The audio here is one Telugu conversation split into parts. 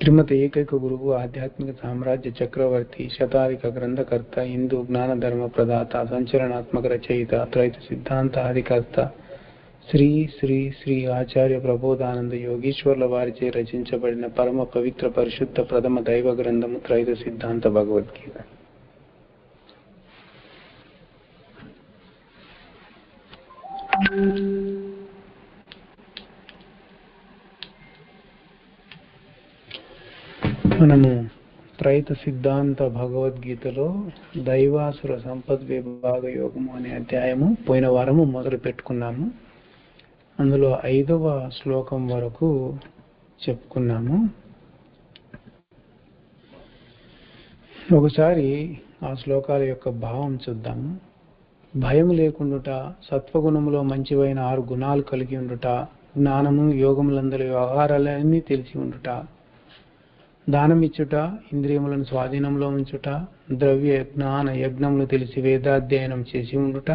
శ్రీమతి ఏకైక గురువు ఆధ్యాత్మిక సామ్రాజ్య చక్రవర్తి శతాధిక గ్రంథకర్త హిందూ జ్ఞాన ధర్మ ప్రదాత సంచలనాత్మక రచయిత త్రైత సిద్ధాంత అధికర్త శ్రీ శ్రీ శ్రీ ఆచార్య ప్రబోధానంద యోగీశ్వర్ల వారిచే రచించబడిన పరమ పవిత్ర పరిశుద్ధ ప్రథమ దైవ గ్రంథము త్రైత సిద్ధాంత భగవద్గీత మనము త్రైత సిద్ధాంత భగవద్గీతలో దైవాసుర సంపద్ విభాగ యోగము అనే అధ్యాయము పోయిన వారము మొదలు పెట్టుకున్నాము. అందులో ఐదవ శ్లోకం వరకు చెప్పుకున్నాము. ఒకసారి ఆ శ్లోకాల యొక్క భావం చూద్దాము. భయం లేకుండుట సత్వగుణములో మంచివైన ఆరు గుణాలు కలిగి ఉండుట జ్ఞానము యోగములందరి వ్యవహారాలన్నీ తెలిసి ఉండుట దానమిచ్చుట ఇంద్రియములను స్వాధీనంలో ఉంచుట ద్రవ్య జ్ఞాన యజ్ఞములు తెలిసి వేదాధ్యయనం చేసి ఉండుట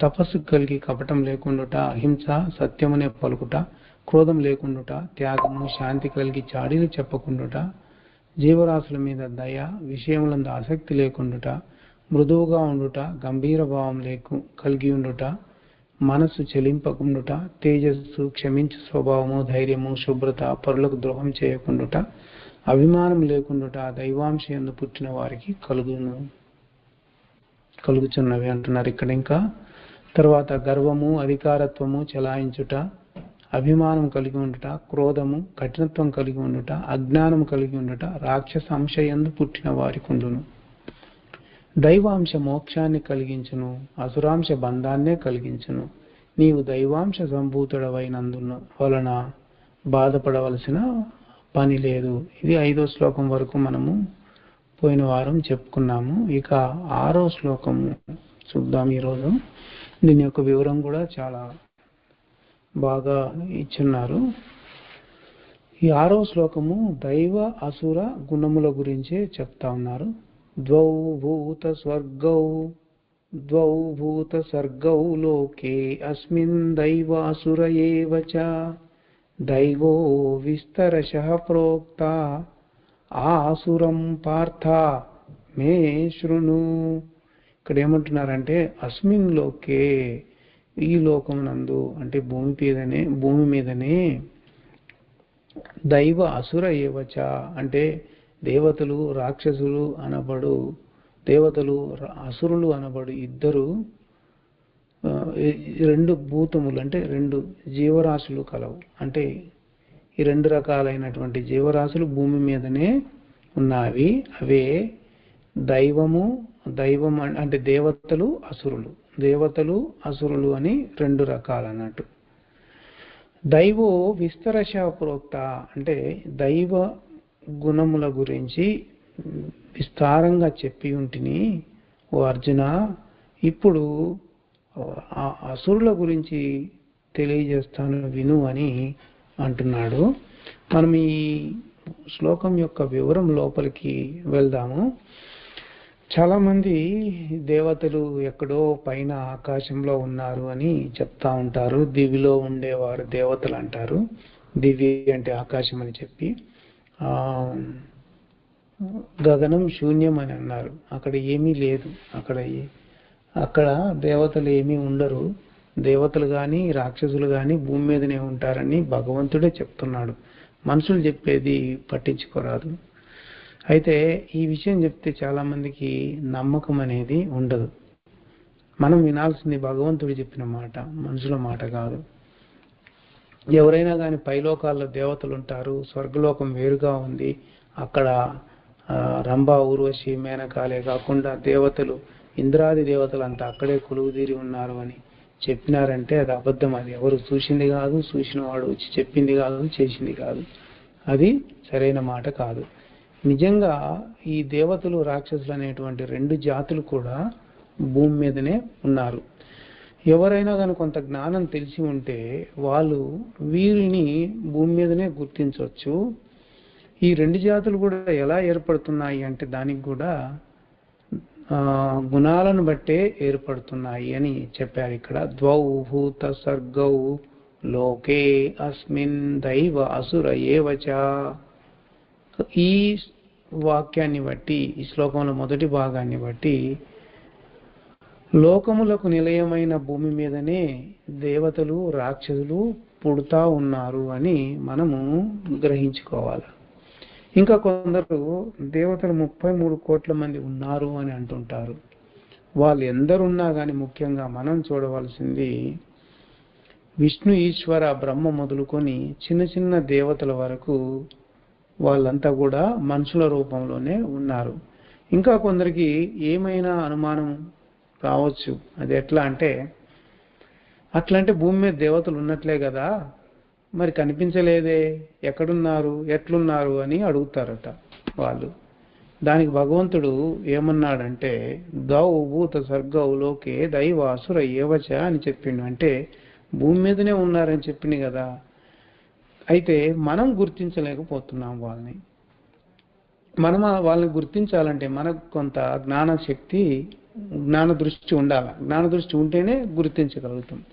తపస్సు కలిగి కపటం లేకుండుట అహింస సత్యమునే పలుకుట క్రోధం లేకుండుట త్యాగము శాంతి కలిగి చాడీలు చెప్పకుండుట జీవరాశుల మీద దయ విషయములందు ఆసక్తి లేకుండుట మృదువుగా ఉండుట గంభీర భావం లేకు కలిగి ఉండుట మనసు చెలింపకుండుట తేజస్సు క్షమించు స్వభావము ధైర్యము శుభ్రత పరులకు ద్రోహం చేయకుండుట అభిమానం లేకుండుట దైవాంశయందు పుట్టిన వారికి కలుగును. కలుగుచున్నవి అంటున్నారు ఇక్కడ ఇంకా. తర్వాత గర్వము అధికారత్వము చెలాయించుట అభిమానం కలిగి ఉండుట క్రోధము కఠినత్వం కలిగి ఉండుట అజ్ఞానం కలిగి ఉండుట రాక్షస అంశయందు పుట్టిన వారికి ఉండును దైవాంశ మోక్షాన్ని కలిగించును అసురాంశ బంధాన్నే కలిగించును. నీవు దైవాంశ సంభూతుడవైనందున వలన బాధపడవలసిన పని లేదు. ఇది ఐదో శ్లోకం వరకు మనము పోయిన వారం చెప్పుకున్నాము. ఇక ఆరో శ్లోకము చూద్దాం ఈరోజు. దీని యొక్క వివరం కూడా చాలా బాగా ఇచ్చున్నారు. ఈ ఆరో శ్లోకము దైవ అసుర గుణముల గురించే చెప్తా ఉన్నారు. ద్వౌ భూత స్వర్గౌ ద్వౌ భూత సర్గౌ లోకే అస్మిన్ దైవ అసుర ఏవచ దైవో విస్తరశ ప్రోక్త ఆసురం పార్థ మే శృణు ఇక్కడ ఏమంటున్నారంటే అస్మిన్ లోకే ఈ లోకమునందు అంటే భూమి మీదనే భూమి మీదనే దైవ అసుర ఏవచ అంటే దేవతలు రాక్షసులు అనబడు దేవతలు అసురులు అనబడు ఇద్దరు రెండు భూతములు అంటే రెండు జీవరాశులు కలవు. అంటే ఈ రెండు రకాలైనటువంటి జీవరాశులు భూమి మీదనే ఉన్నవి. అవే దైవము దైవం అంటే దేవతలు అసురులు. దేవతలు అసురులు అని రెండు రకాలు అన్నట్టు దైవో విస్తరశ ప్రోక్త అంటే దైవ గుణముల గురించి విస్తారంగా చెప్పి ఉంటిని ఓ అర్జున ఇప్పుడు ఆ అసురుల గురించి తెలియజేస్తాను విను అని అంటున్నాడు. మనం ఈ శ్లోకం యొక్క వివరం లోపలికి వెళ్దాము. చాలామంది దేవతలు ఎక్కడో పైన ఆకాశంలో ఉన్నారు అని చెప్తా ఉంటారు. దివిలో ఉండేవారు దేవతలు అంటారు. దివి అంటే ఆకాశం అని చెప్పి. గగనం శూన్యం అని అన్నారు. అక్కడ ఏమీ లేదు. అక్కడ అక్కడ దేవతలు ఏమీ ఉండరు. దేవతలు కానీ రాక్షసులు కానీ భూమి మీదనే ఉంటారని భగవంతుడే చెప్తున్నాడు. మనుషులు చెప్పేది పట్టించుకోరాదు. అయితే ఈ విషయం చెప్తే చాలా మందికి నమ్మకం అనేది ఉండదు. మనం వినాల్సింది భగవంతుడు చెప్పిన మాట మనుషుల మాట కాదు. ఎవరైనా కానీ పైలోకాల్లో దేవతలు ఉంటారు స్వర్గలోకం వేరుగా ఉంది అక్కడ రంభా ఊర్వశి మేనకాలే కాకుండా దేవతలు ఇంద్రాది దేవతలు అంతా అక్కడే కొలువుదీరి ఉన్నారు అని చెప్పినారంటే అది అబద్ధం. అది ఎవరు చూసింది కాదు చూసిన వాడు వచ్చి చెప్పింది కాదు చేసింది కాదు. అది సరైన మాట కాదు. నిజంగా ఈ దేవతలు రాక్షసులు అనేటువంటి రెండు జాతులు కూడా భూమి మీదనే ఉన్నారు. ఎవరైనా కానీ కొంత జ్ఞానం తెలిసి ఉంటే వాళ్ళు వీరిని భూమి మీదనే గుర్తించవచ్చు. ఈ రెండు జాతులు కూడా ఎలా ఏర్పడుతున్నాయి అంటే దానికి కూడా గుణాలను బట్టే ఏర్పడుతున్నాయి అని చెప్పారు ఇక్కడ. ద్వౌ భూత సర్గౌ లోకే అస్మిన్ దైవ అసుర ఏవచ. ఈ వాక్యాన్ని బట్టి ఈ శ్లోకంలో మొదటి భాగాన్ని బట్టి లోకములకు నిలయమైన భూమి మీదనే దేవతలు రాక్షసులు పుడుతా ఉన్నారు అని మనము గ్రహించుకోవాలి. ఇంకా కొందరు దేవతలు ముప్పై మూడు కోట్ల మంది ఉన్నారు అని అంటుంటారు. వాళ్ళు ఎందరున్నా కానీ ముఖ్యంగా మనం చూడవలసింది విష్ణు ఈశ్వర బ్రహ్మ మొదలుకొని చిన్న చిన్న దేవతల వరకు వాళ్ళంతా కూడా మనుషుల రూపంలోనే ఉన్నారు. ఇంకా కొందరికి ఏమైనా అనుమానం రావచ్చు. అది ఎట్లా అంటే అట్లా అంటే భూమి మీద దేవతలు ఉన్నట్లే కదా. మరి కనిపించలేదే ఎక్కడున్నారు ఎట్లున్నారు అని అడుగుతారట వాళ్ళు. దానికి భగవంతుడు ఏమన్నాడంటే దౌ భూత సర్గౌ లోకే దైవాసుర ఏవచ అని చెప్పిండు. అంటే భూమి మీదనే ఉన్నారని చెప్పింది కదా. అయితే మనం గుర్తించలేకపోతున్నాం వాళ్ళని. మనం వాళ్ళని గుర్తించాలంటే మనకు కొంత జ్ఞాన శక్తి జ్ఞాన దృష్టి ఉండాలి. జ్ఞాన దృష్టి ఉంటేనే గుర్తించగలుగుతాం.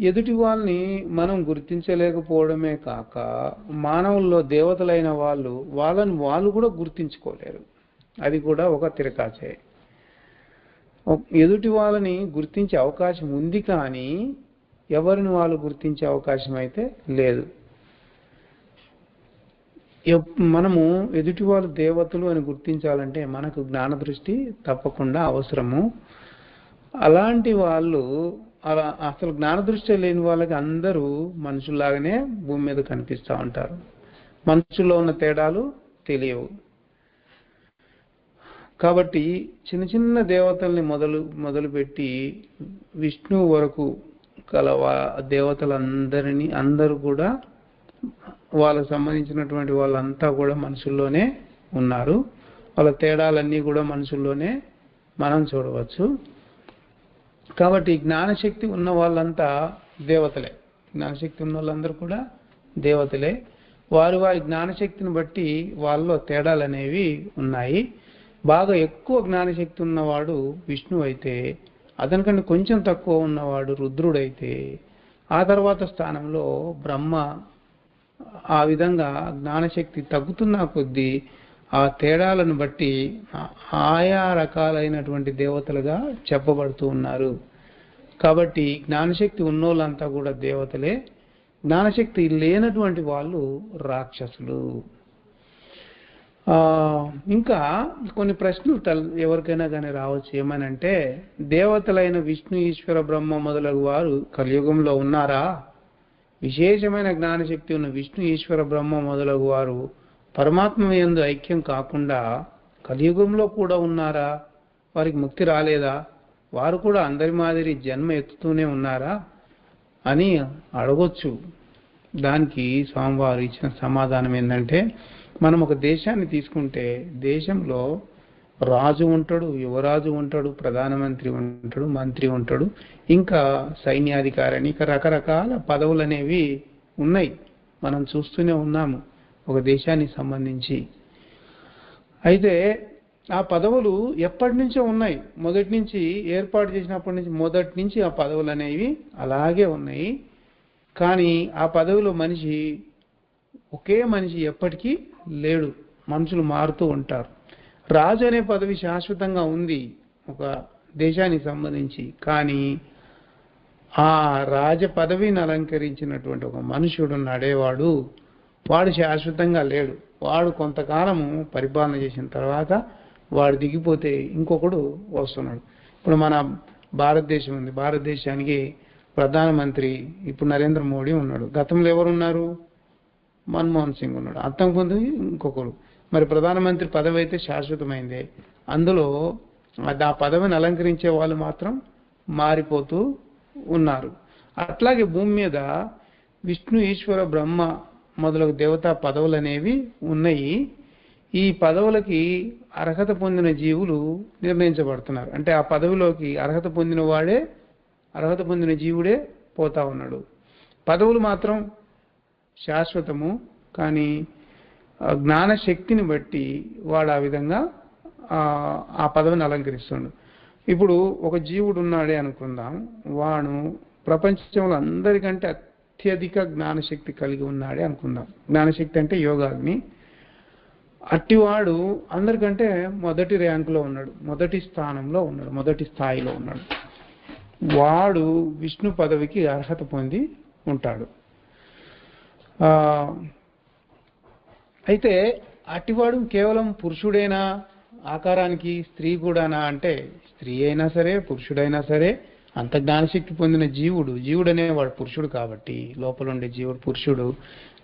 ఎదుటి వాళ్ళని మనం గుర్తించలేకపోవడమే కాక మానవుల్లో దేవతలైన వాళ్ళు వాళ్ళని వాళ్ళు కూడా గుర్తించుకోలేరు. అది కూడా ఒక తిరకాచే. ఎదుటి వాళ్ళని గుర్తించే అవకాశం ఉంది కానీ ఎవరిని వాళ్ళు గుర్తించే అవకాశం అయితే లేదు. మనము ఎదుటి వాళ్ళు దేవతలు అని గుర్తించాలంటే మనకు జ్ఞాన దృష్టి తప్పకుండా అవసరము. అలాంటి వాళ్ళు అసలు జ్ఞాన దృష్టి లేని వాళ్ళకి అందరూ మనుషుల్లాగానే భూమి మీద కనిపిస్తూ ఉంటారు. మనుషుల్లో ఉన్న తేడాలు తెలియవు. కాబట్టి చిన్న చిన్న దేవతల్ని మొదలు మొదలుపెట్టి విష్ణువు వరకు గల దేవతలందరినీ అందరూ కూడా వాళ్ళకు సంబంధించినటువంటి వాళ్ళంతా కూడా మనుషుల్లోనే ఉన్నారు. వాళ్ళ తేడాలన్నీ కూడా మనుషుల్లోనే మనం చూడవచ్చు. కాబట్టి జ్ఞానశక్తి ఉన్న వాళ్ళంతా దేవతలే. జ్ఞానశక్తి ఉన్న వాళ్ళందరూ కూడా దేవతలే. వారు వారి జ్ఞానశక్తిని బట్టి వాళ్ళలో తేడాలు అనేవి ఉన్నాయి. బాగా ఎక్కువ జ్ఞానశక్తి ఉన్నవాడు విష్ణువు అయితే అతనికంటే కొంచెం తక్కువ ఉన్నవాడు రుద్రుడైతే ఆ తర్వాత స్థానంలో బ్రహ్మ ఆ విధంగా జ్ఞానశక్తి తగ్గుతున్న కొద్దీ ఆ తేడాలను బట్టి ఆయా రకాలైనటువంటి దేవతలుగా చెప్పబడుతూ ఉన్నారు. కాబట్టి జ్ఞానశక్తి ఉన్నోళ్ళంతా కూడా దేవతలే. జ్ఞానశక్తి లేనటువంటి వాళ్ళు రాక్షసులు. ఇంకా కొన్ని ప్రశ్నలు తల- ఎవరికైనా కానీ రావచ్చు. ఏమనంటే దేవతలైన విష్ణు ఈశ్వర బ్రహ్మ మొదలగు వారు కలియుగంలో ఉన్నారా? విశేషమైన జ్ఞానశక్తి ఉన్న విష్ణు ఈశ్వర బ్రహ్మ మొదలగు వారు పరమాత్మ ఎందు ఐక్యం కాకుండా కలియుగంలో కూడా ఉన్నారా? వారికి ముక్తి రాలేదా? వారు కూడా అందరి మాదిరి జన్మ ఎత్తుతూనే ఉన్నారా? అని అడగొచ్చు. దానికి స్వామివారు ఇచ్చిన సమాధానం ఏంటంటే మనం ఒక దేశాన్ని తీసుకుంటే దేశంలో రాజు ఉంటాడు యువరాజు ఉంటాడు ప్రధానమంత్రి ఉంటాడు మంత్రి ఉంటాడు ఇంకా సైన్యాధికారి అని ఇంకా రకరకాల పదవులు అనేవి ఉన్నాయి. మనం చూస్తూనే ఉన్నాము. ఒక దేశానికి సంబంధించి. అయితే ఆ పదవులు ఎప్పటి నుంచో ఉన్నాయి. మొదటి నుంచి ఏర్పాటు చేసినప్పటి నుంచి మొదటి నుంచి ఆ పదవులు అనేవి అలాగే ఉన్నాయి. కానీ ఆ పదవిలో మనిషి ఒకే మనిషి ఎప్పటికీ లేడు. మనుషులు మారుతూ ఉంటారు. రాజు అనే పదవి శాశ్వతంగా ఉంది ఒక దేశానికి సంబంధించి. కానీ ఆ రాజ పదవిని అలంకరించినటువంటి ఒక మనుషుడు నడేవాడు వాడు శాశ్వతంగా లేడు. వాడు కొంతకాలము పరిపాలన చేసిన తర్వాత వాడు దిగిపోతే ఇంకొకడు వస్తున్నాడు. ఇప్పుడు మన భారతదేశం ఉంది. భారతదేశానికి ప్రధానమంత్రి ఇప్పుడు నరేంద్ర మోడీ ఉన్నాడు. గతంలో ఎవరున్నారు? మన్మోహన్ సింగ్ ఉన్నాడు. అంతకు ముందు ఇంకొకడు. మరి ప్రధానమంత్రి పదవి అయితే శాశ్వతమైందే. అందులో అది ఆ పదవిని అలంకరించే వాళ్ళు మాత్రం మారిపోతూ ఉన్నారు. అట్లాగే భూమి మీద విష్ణు ఈశ్వర బ్రహ్మ మొదలగు దేవతా పదవులు అనేవి ఉన్నాయి. ఈ పదవులకి అర్హత పొందిన జీవులు నిర్ణయించబడుతున్నారు. అంటే ఆ పదవిలోకి అర్హత పొందిన వాడే అర్హత పొందిన జీవుడే పోతా ఉన్నాడు. పదవులు మాత్రం శాశ్వతము కానీ జ్ఞాన శక్తిని బట్టి వాడు ఆ విధంగా ఆ ఆ పదవిని అలంకరిస్తుండు. ఇప్పుడు ఒక జీవుడు ఉన్నాడే అనుకుందాం. వాడు ప్రపంచంలో అందరికంటే అత్యధిక జ్ఞానశక్తి కలిగి ఉన్నాడే అనుకుందాం. జ్ఞానశక్తి అంటే యోగాగ్ని. అట్టివాడు అందరికంటే మొదటి ర్యాంకులో ఉన్నాడు. మొదటి స్థానంలో ఉన్నాడు. మొదటి స్థాయిలో ఉన్నాడు. వాడు విష్ణు పదవికి అర్హత పొంది ఉంటాడు. అయితే అట్టివాడు కేవలం పురుషుడైనా? ఆకారానికి స్త్రీ కూడానా? అంటే స్త్రీ అయినా సరే పురుషుడైనా సరే అంత జ్ఞానశక్తి పొందిన జీవుడు జీవుడు అనేవాడు పురుషుడు కాబట్టి లోపల ఉండే జీవుడు పురుషుడు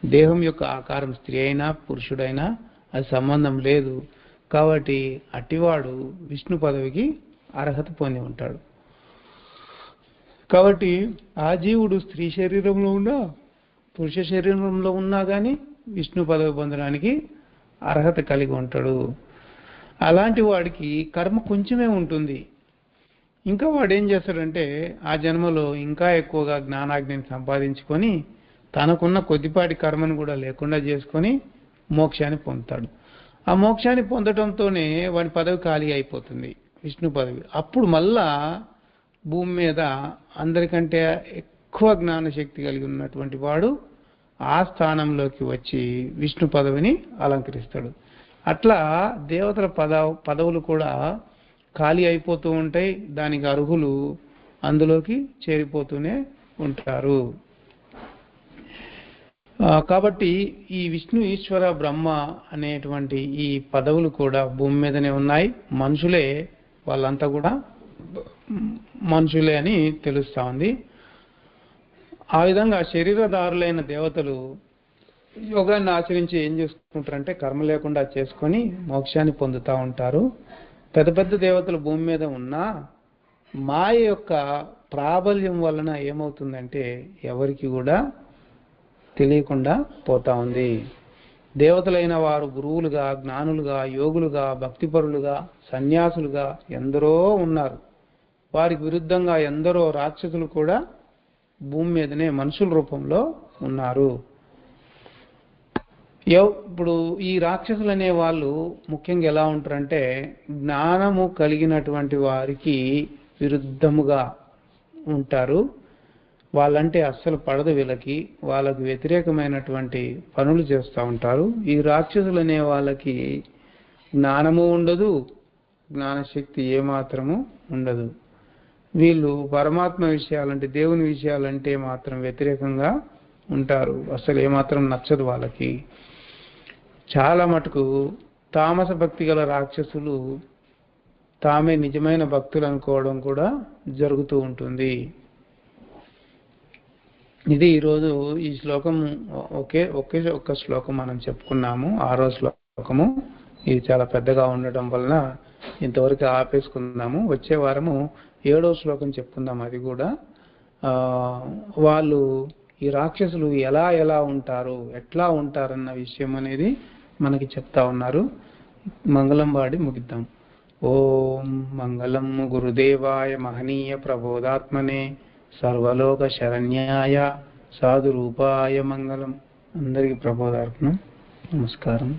దేహం యొక్క ఆకారం స్త్రీ అయినా పురుషుడైనా అది సంబంధం లేదు. కాబట్టి అట్టివాడు విష్ణు పదవికి అర్హత పొంది ఉంటాడు. కాబట్టి ఆ జీవుడు స్త్రీ శరీరంలో ఉన్నా పురుష శరీరంలో ఉన్నా కానీ విష్ణు పదవి పొందడానికి అర్హత కలిగి ఉంటాడు. అలాంటి వాడికి కర్మ కొంచెమే ఉంటుంది. ఇంకా వాడు ఏం చేస్తాడంటే ఆ జన్మలో ఇంకా ఎక్కువగా జ్ఞానాగ్ని సంపాదించుకొని తనకున్న కొద్దిపాటి కర్మను కూడా లేకుండా చేసుకొని మోక్షాన్ని పొందుతాడు. ఆ మోక్షాన్ని పొందడంతోనే వాడి పదవి ఖాళీ అయిపోతుంది విష్ణు పదవి. అప్పుడు మళ్ళా భూమి మీద అందరికంటే ఎక్కువ జ్ఞానశక్తి కలిగి ఉన్నటువంటి వాడు ఆ స్థానంలోకి వచ్చి విష్ణు పదవిని అలంకరిస్తాడు. అట్లా దేవతల పద పదవులు కూడా ఖాళీ అయిపోతూ ఉంటాయి దానికి అర్హులు అందులోకి చేరిపోతూనే ఉంటారు. కాబట్టి ఈ విష్ణు ఈశ్వర బ్రహ్మ అనేటువంటి ఈ పదవులు కూడా భూమి మీదనే ఉన్నాయి. మనుషులే వాళ్ళంతా కూడా మనుషులే అని తెలుస్తా ఉంది. ఆ విధంగా శరీరదారులైన దేవతలు యోగాన్ని ఆచరించి ఏం చేసుకుంటారంటే కర్మ లేకుండా చేసుకొని మోక్షాన్ని పొందుతూ ఉంటారు. పెద్ద పెద్ద దేవతలు భూమి మీద ఉన్నా మాయ యొక్క ప్రాబల్యం వలన ఏమవుతుందంటే ఎవరికి కూడా తెలియకుండా పోతా ఉంది. దేవతలైన వారు గురువులుగా జ్ఞానులుగా యోగులుగా భక్తిపరులుగా సన్యాసులుగా ఎందరో ఉన్నారు. వారికి విరుద్ధంగా ఎందరో రాక్షసులు కూడా భూమి మీదనే మనుషుల రూపంలో ఉన్నారు. ఎవ్- ఇప్పుడు ఈ రాక్షసులు అనే వాళ్ళు ముఖ్యంగా ఎలా ఉంటారంటే జ్ఞానము కలిగినటువంటి వారికి విరుద్ధముగా ఉంటారు. వాళ్ళంటే అస్సలు పడదు వీళ్ళకి. వాళ్ళకు వ్యతిరేకమైనటువంటి పనులు చేస్తూ ఉంటారు. ఈ రాక్షసులు అనే వాళ్ళకి జ్ఞానము ఉండదు జ్ఞానశక్తి ఏమాత్రము ఉండదు. వీళ్ళు పరమాత్మ విషయాలంటే దేవుని విషయాలంటే మాత్రం వ్యతిరేకంగా ఉంటారు. అసలు ఏమాత్రం నచ్చదు వాళ్ళకి. చాలా మటుకు తామస భక్తి గల రాక్షసులు తామే నిజమైన భక్తులు అనుకోవడం కూడా జరుగుతూ ఉంటుంది. ఇది ఈరోజు ఈ శ్లోకం ఒకే ఒకే ఒక్క శ్లోకం మనం చెప్పుకున్నాము. ఆరో శ్లోకము. ఇది చాలా పెద్దగా ఉండటం వలన ఇంతవరకు ఆపేసుకుందాము. వచ్చే వారము ఏడో శ్లోకం చెప్పుకుందాం అది కూడా. వాళ్ళు ఈ రాక్షసులు ఎలా ఎలా ఉంటారు ఎట్లా ఉంటారన్న విషయం అనేది మనకి చెప్తా ఉన్నారు. మంగళం వాడి ముగిద్దాం. ఓం మంగళం గురుదేవాయ మహనీయ ప్రబోధాత్మనే సర్వలోక శరణ్యాయ సాధురూపాయ మంగళం. అందరికీ ప్రబోధార్పణం. నమస్కారం.